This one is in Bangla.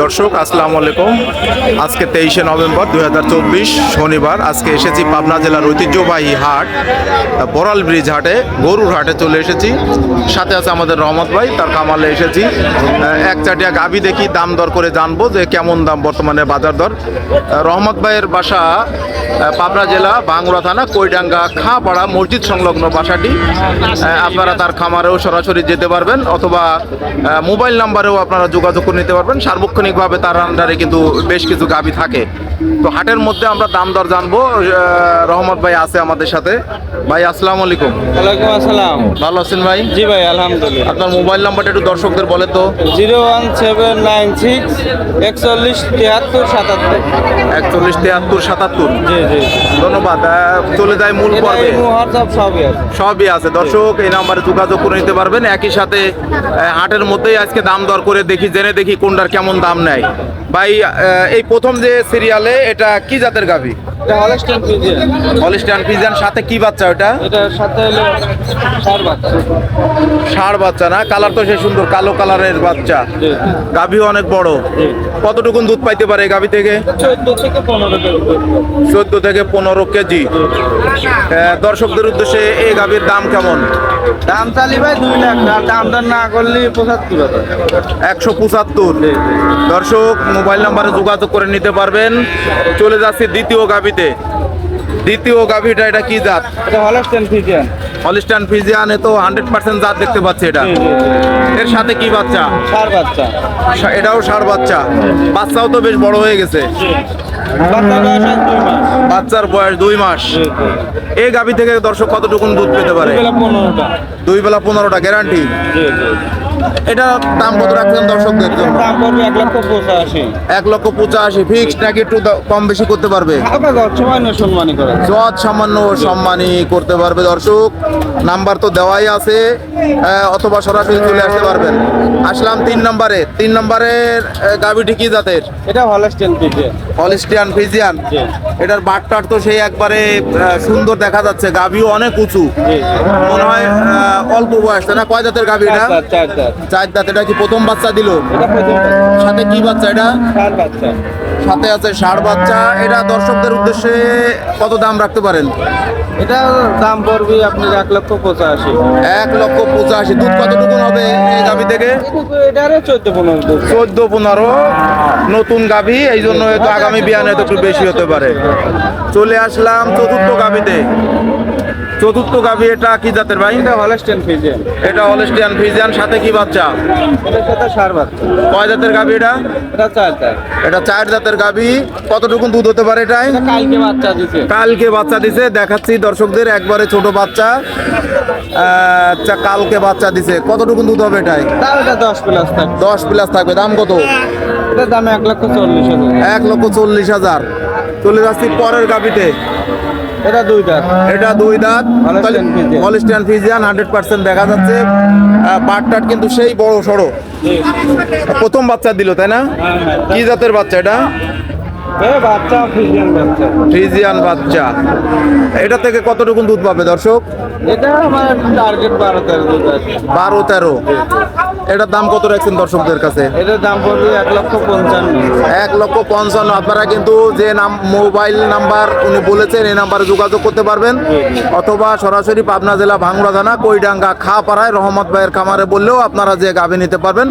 দর্শক, আসসালামু আলাইকুম। আজকে তেইশে নভেম্বর দু হাজার চব্বিশ শনিবার। আজকে এসেছি পাবনা জেলার ঐতিহ্যবাহী হাট, বড়াল ব্রিজ হাটে, গরুর হাটে চলে এসেছি। সাথে আছে আমাদের রহমত ভাই, তার কামালে এসেছি। এক চাটিয়া গাবি দেখি দাম দর করে জানব যে কেমন দাম বর্তমানে বাজার দর। রহমত ভাইয়ের বাসা পাবনা জেলা, বাংলা থানা, কৈডাঙ্গা, খাপাড়া, মসজিদ সংলগ্ন বাসাটি। আপনারা তার খামারেও সরাসরি যেতে পারবেন, অথবা মোবাইল নাম্বারেও আপনারা যোগাযোগ করে নিতে পারবেন। সার্বক্ষণিকভাবে তার আন্ডারে কিন্তু বেশ কিছু গাবি থাকে। তো হাটের মধ্যে আমরা দাম দর জানব। রহমত ভাই আছে আমাদের সাথে। ভাই আসসালাম আলাইকুম। ওয়ালাইকুম আসসালাম। ভালো আছেন ভাই? জি ভাই আলহামদুলিল্লাহ। আপনার মোবাইল নাম্বারটা একটু দর্শকদের বলে তো। Zero one seven nine six একচল্লিশ তিয়াত্তর সাতাত্তর। একচল্লিশ তিয়াত্তর সাতাত্তর। জি জি ধন্যবাদ। চলে যায় মূল পর্বে। সবই আছে। সবই আছে। দর্শক এই নাম্বারে যোগাযোগ করে নিতে পারবেন। একই সাথে হাটের মধ্যেই আজকে দাম দর করে দেখি জেনে দেখি কোনটার কেমন দাম। নেয় ভাই এই প্রথম যে সিরিয়ালে এটা কি জাতের গাভি? ফিজিয়ান সাথে কি বাচ্চা ওটা? সাথে ষাঁড় বাচ্চা। না? কালার তো সে সুন্দর কালো কালারের বাচ্চা। জি। গাভিও অনেক বড়। জি। কতটুকুন দুধ পাইতে পারে গাভি থেকে? চোদ্দ থেকে পনেরো কেজি। দর্শকদের উদ্দেশ্যে এই গাভির দাম কেমন? দাম চালি ভাই দুই লাখ আর দাম দর না করলে পঁচাত্তর একশো পঁচাত্তর। দর্শক মোবাইল নাম্বারে যোগাযোগ করে নিতে পারবেন। চলে যাচ্ছে দ্বিতীয় গাভিতে। দ্বিতীয় গাভিটা এটা কি জাত? Holstein Friesian. হলিস্টান ফিজিয়ানে তো হান্ড্রেড পার্সেন্ট জাত দেখতে পাচ্ছি এটা। এর সাথে কি বাচ্চা? চার বাচ্চা। এটাও ষাড় বাচ্চা। বাচ্চাও তো বেশ বড় হয়ে গেছে। বাচ্চার বয়স দুই মাস। এই গাভি থেকে দর্শক কতটুকুন দুধ পেতে পারে? দুই বেলা পনেরোটা। গ্যারান্টি এটা দাম কত রাখছেন দর্শকদের জন্য? দাম পড়বে এক লক্ষ পঁচাশি। এক লক্ষ পঁচাশি ফিক্সড নাকি একটু কম বেশি করতে পারবে? সম্মানী করে যত সামান্য সম্মানী করতে পারবে দর্শক। নাম্বার তো দেওয়াই আছে অথবা সরাসরি চলে আসতে পারবেন। আসলাম তিন নম্বরে। তিন নম্বরের গাভীটি কি জাতের? এটা হলস্টেন পিজে হলিস্টিয়ান ফিজিয়ান। এটার বাটটার তো সেই একবারে সুন্দর দেখা যাচ্ছে। গাভীও অনেক উঁচু। মনে হয় অল্প বয়স। না? কয় জাতের গাভী এটা? চার দাঁত, এটা কি প্রথম বাচ্চা দিল? সাথে কি বাচ্চা এটা? সাথে আছে ষাড় বাচ্চা। এটা দর্শকদের উদ্দেশ্যে কত দাম রাখতে পারেন? এটা দাম পড়বে আপনার এক লক্ষ পঁচাশি। এক লক্ষ পঁচাশি। দুধ কতটুকু হবে এই গাভী থেকে? চোদ্দ পনেরো চোদ্দ পনেরো। নতুন গাভী এই জন্য হয়তো আগামী বিয়ানে হয়তো একটু বেশি হতে পারে। চলে আসলাম চতুর্থ গাভীতে। চতুর্থ গাভী এটা কি জাতের ভাই? এটা হলস্টেন ফিজে এটা হলস্টিয়ান ফ্রিজিয়ান সাথে কি বাচ্চা? এটার সাথে সার বাচ্চা। কয় জাতের গাভী এটা? এটা চার দাঁত। এটা চার জাতের গাভী। কতটুকু দুধ হতে পারে এটাই? এটা কালকে বাচ্চা দিছে। কালকে বাচ্চা দিছে দেখাচ্ছি দর্শকদের একবারে ছোট বাচ্চা। আচ্ছা কালকে বাচ্চা দিছে। কতটুকু দুধ হবে এটাই? এটা দশ প্লাস থাকবে দশ প্লাস থাকবে। দাম কত? এটার দাম এক লক্ষ চল্লিশ হাজার। এক লক্ষ চল্লিশ হাজার। চলে যাচ্ছি পরের গাবিতে এটা দুই দাঁত। এটা দুই দাঁত। হলিস্টিয়ান ফিজিয়ান হান্ড্রেড পার্সেন্ট দেখা যাচ্ছে। পাট টাট কিন্তু সেই বড় সড়ো। প্রথম বাচ্চা দিল তাই না? হ্যাঁ, হ্যাঁ। কি জাতের বাচ্চা এটা? ফ্রিজিয়ান বাচ্চা। এটা থেকে কতটুকু দুধ পাবে দর্শক? এটা আমার টার্গেট বারো তেরো এটার দাম কত রাখছেন দর্শকদের কাছে? এটার দাম পড়বে এক লক্ষ পঞ্চান্ন। এক লক্ষ পঞ্চান্ন। আপনারা কিন্তু যে নাম মোবাইল নাম্বার উনি বলেছেন এই নাম্বারে যোগাযোগ করতে পারবেন। অথবা সরাসরি পাবনা জেলা ভাঙ্গুড়া থানা কৈডাঙ্গা খাপাড়ায় রহমত ভাইয়ের খামারে বললেও আপনারা যে গাভী নিতে পারবেন।